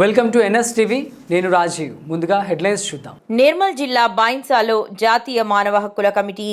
Welcome to NS TV నేను రాజీవ్. ముందుగా headlines చూద్దాం. నిర్మల్ జిల్లా బాయిన్సాలో జాతీయ మానవ హక్కుల కమిటీ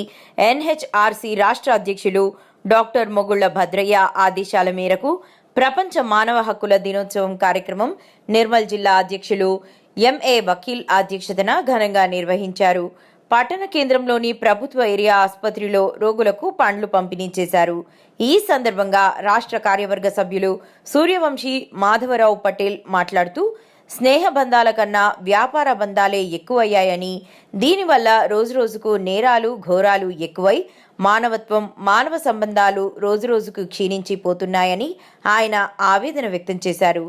ఎన్హెచ్ఆర్సీ రాష్ట్ర అధ్యక్షులు డాక్టర్ మొగుళ్ళ భద్రయ్య ఆదేశాల మేరకు ప్రపంచ మానవ హక్కుల దినోత్సవం కార్యక్రమం నిర్మల్ జిల్లా అధ్యక్షులు ఎంఏ వకీల్ అధ్యక్షతన ఘనంగా నిర్వహించారు. పట్టణ కేంద్రంలోని ప్రభుత్వ ఏరియా ఆసుపత్రిలో రోగులకు పండ్లు పంపిణీ చేశారు. ఈ సందర్భంగా రాష్ట్ర కార్యవర్గ సభ్యులు సూర్యవంశీ మాధవరావు పటేల్ మాట్లాడుతూ స్నేహ బంధాల కన్నా వ్యాపార బంధాలే ఎక్కువయ్యాయని దీనివల్ల రోజురోజుకు నేరాలు ఘోరాలు ఎక్కువై మానవత్వం మానవ సంబంధాలు రోజురోజుకు క్షీణించిపోతున్నాయని ఆయన ఆవేదన వ్యక్తం చేశారు.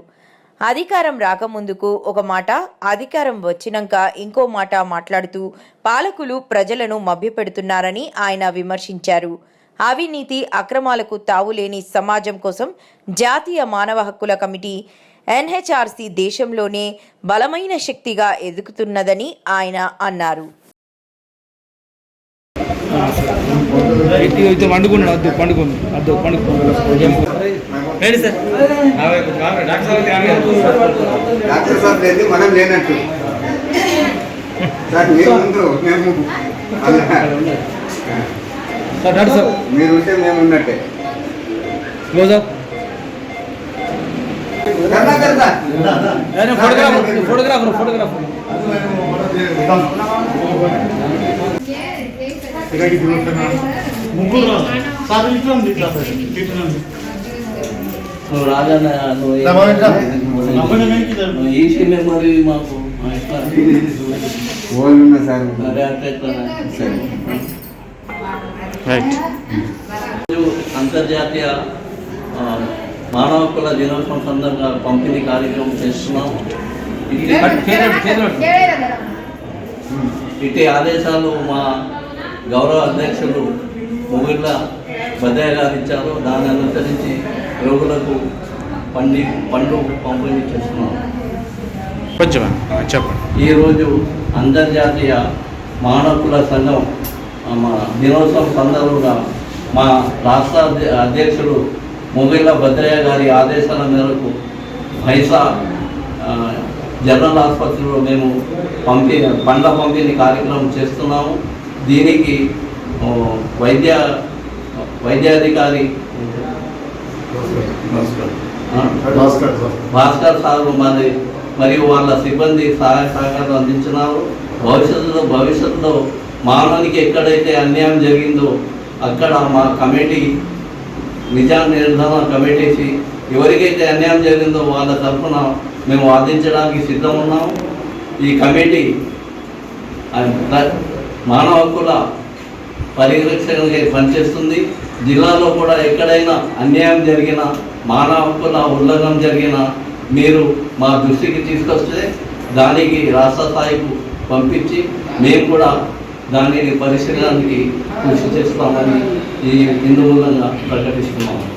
అధికారం రాకముందుకు ఒక మాట అధికారం వచ్చినాక ఇంకో మాట మాట్లాడుతూ పాలకులు ప్రజలను మభ్యపెడుతున్నారని ఆయన విమర్శించారు. అవినీతి అక్రమాలకు తావులేని సమాజం కోసం జాతీయ మానవ హక్కుల కమిటీ ఎన్హెచ్ఆర్సీ దేశంలోనే బలమైన శక్తిగా ఎదుగుతున్నదని ఆయన అన్నారు. ఎట్టి రండి సార్ డాక్టర్ సార్ లేదు మనం లేనట్టు సార్ మీరు ముందు మేము. సార్ సార్ మీరు ఉంటే మేము ఉన్నట్టే close up sir photographer photographer photographer ముగ్గురు సార్ ఇట్లా ఉంది ఇట్లా ఉంది నువ్వు రాజన్న నువ్వు ఏ- రమణ ఎట్లా? నువ్వు రమణ వెనక్కి రా. నువ్వు ఈసీ మెమరీ మాకు అంతర్జాతీయ మానవ హక్కుల దినోత్సవం సందర్భంగా పంపిణీ కార్యక్రమం చేస్తున్నాం. ఇట్టి ఇట్టి ఆదేశాలు మా గౌరవ అధ్యక్షులు మొగిళ్ళ భద్రయ్య గారు ఇచ్చారు దాన్ని అనుసరించి రోగులకు పండి పండ్లు పంపిణీ చేస్తున్నాం. కొంచెం చెప్పండి. ఈరోజు అంతర్జాతీయ మానవుల సంఘం మా దినోత్సవం సందర్భంగా మా రాష్ట్ర అధ్య- అధ్యక్షుడు మొగిళ్ళ భద్రయ్య గారి ఆదేశాల మేరకు పైసా జనరల్ ఆసుపత్రిలో మేము పంపి పండ్ల పంపిణీ కార్యక్రమం చేస్తున్నాము. దీనికి వైద్య వైద్యాధికారి. భాస్కర్ సార్ మరి మరియు వాళ్ళ సిబ్బంది సహాయ సహకారం అందించినారు. భవిష్యత్తులో భవిష్యత్తులో మానవునికి ఎక్కడైతే అన్యాయం జరిగిందో అక్కడ మా కమిటీ నిజా నిర్ధారణ కమిటీకి ఎవరికైతే అన్యాయం జరిగిందో వాళ్ళ తరఫున మేము వాదించడానికి సిద్ధం ఉన్నాము. ఈ కమిటీ మానవ హక్కుల పరిరక్షణగా పనిచేస్తుంది. జిల్లాలో కూడా ఎక్కడైనా అన్యాయం జరిగిన మానవ హక్కుల ఉల్లంఘన జరిగిన మీరు మా దృష్టికి తీసుకొస్తే దానికి రాష్ట్ర స్థాయికి పంపించి మేము కూడా దానిని పరిశీలనానికి కృషి చేస్తామని ఈ ఇందు మూలంగా ప్రకటిస్తున్నాము.